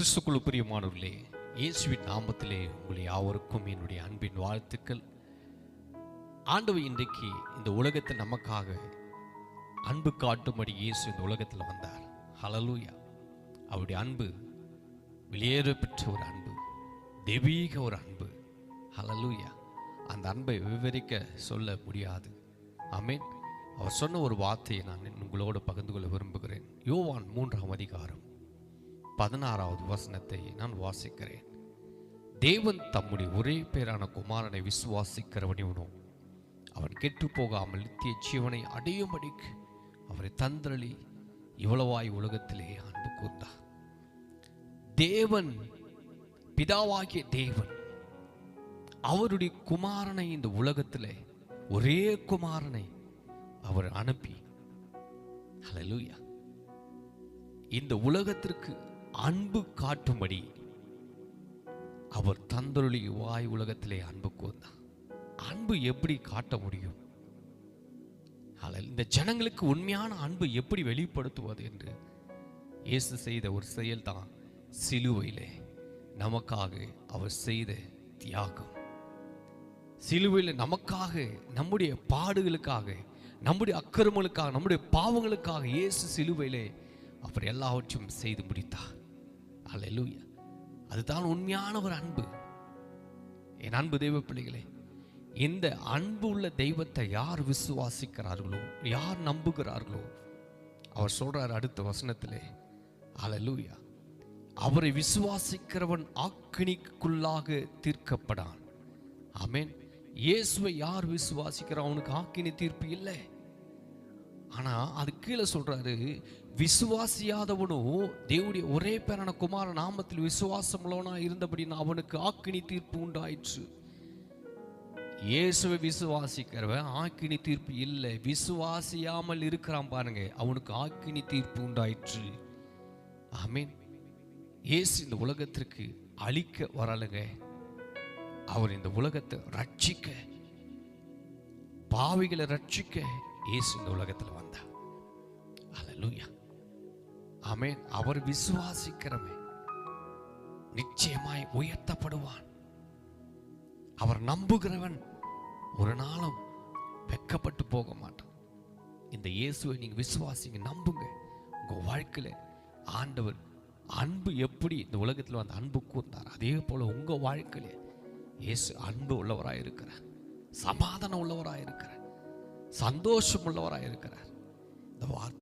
கிறிஸ்துக்குள் பிரியமானவர்களே இயேசுவின் நாமத்திலே உங்களை யாவருக்கும் என்னுடைய அன்பின் வாழ்த்துக்கள். ஆண்டவர் இன்றைக்கு இந்த உலகத்தை நமக்காக அன்பு காட்டும்படி இயேசு இந்த உலகத்தில் வந்தார். ஹலலூயா அவருடைய அன்பு வெளியேற பெற்ற ஒரு அன்பு தெய்வீக ஒரு அன்பு. ஹலலூயா அந்த அன்பை விவரிக்க சொல்ல முடியாது. ஆமென் அவர் சொன்ன ஒரு வார்த்தையை நான் உங்களோடு பகிர்ந்து கொள்ள விரும்புகிறேன். யோவான் மூன்றாம் அதிகாரம். பதினாறாவது வசனத்தை நான் வாசிக்கிறேன். தேவன் தம்முடைய ஒரே பேரான குமாரனை விசுவாசிக்கிறவனிவனோ அவன் கெட்டு போகாமல் நித்திய ஜீவனை அடையும்படிக்கு அவரை தந்திரளி இவ்வளவாய் உலகத்திலே அன்பு கூர்ந்தார். தேவன் பிதாவாகிய தேவன் அவருடைய குமாரனை இந்த உலகத்தில் ஒரே குமாரனை அவர் அனுப்பி. ஹalleluya. இந்த உலகத்திற்கு அன்பு காட்டும்படி அவர் தந்தொழி வாய் உலகத்திலே அன்பு கூர்ந்தார் அன்பு எப்படி காட்ட முடியும்? இந்த ஜனங்களுக்கு உண்மையான அன்பு எப்படி வெளிப்படுத்துவது என்று இயேசு செய்த ஒரு செயல்தான் சிலுவையிலே. நமக்காக அவர் செய்த தியாகம். சிலுவையில் நமக்காக நம்முடைய பாடுகளுக்காக நம்முடைய அக்கிரமங்களுக்காக நம்முடைய பாவங்களுக்காக இயேசு சிலுவையிலே அவர் எல்லாவற்றையும் செய்து முடித்தார். அலையலூயா அதுதான் உண்மையான ஒரு அன்பு. என் அன்பு தெய்வ பிள்ளைகளே இந்த அன்பு உள்ள தெய்வத்தை யார் விசுவாசிக்கிறார்களோ யார் நம்புகிறார்களோ அவர் சொல்றார் அடுத்த வசனத்திலே அலலூயா அவரை விசுவாசிக்கிறவன் ஆக்கினிக்குள்ளாக தீர்க்கப்படான். ஆமென். இயேசுவை யார் விசுவாசிக்கிறான் அவனுக்கு ஆக்கினி தீர்ப்பு இல்லை. ஆனால் அது கீழே சொல்றாரு விசுவாசியாதவனோ தேவனுடைய ஒரே பேரான குமார நாமத்தில் விசுவாசம் உள்ளவனா அவனுக்கு ஆக்கினி தீர்ப்பு உண்டாயிற்று. இயேசுவை விசுவாசிக்கிறவன் ஆக்கினி தீர்ப்பு இல்லை. விசுவாசியாமல் இருக்கிறான் பாருங்க அவனுக்கு ஆக்கினி தீர்ப்பு உண்டாயிற்று. ஆமீன். இயேசு இந்த உலகத்திற்கு அழிக்க வரலைங்க அவர் இந்த உலகத்தை ரட்சிக்க பாவிகளை ரட்சிக்க இயேசு இந்த உலகத்தில் வந்தா அலலூயா ஆமென். அவர் விசுவாசிக்கிறவன். நிச்சயமாய் உயர்த்தப்படுவான். அவர் நம்புகிறவன் ஒரு நாளும் வெக்கப்பட்டு போக மாட்டான். இந்த இயேசுவை நீங்க விசுவாசிங்க நம்புங்க. உங்க வாழ்க்கையில ஆண்டவர் அன்பு எப்படி இந்த உலகத்தில் வந்து அன்பு கூர்ந்தார். அதே போல உங்க வாழ்க்கையில இயேசு அன்பு உள்ளவராய் இருக்கிறார் சமாதானம் உள்ளவராய் இருக்கிறார் சந்தோஷம் உள்ளவராக இருக்கிறார் இந்த வார்த்தை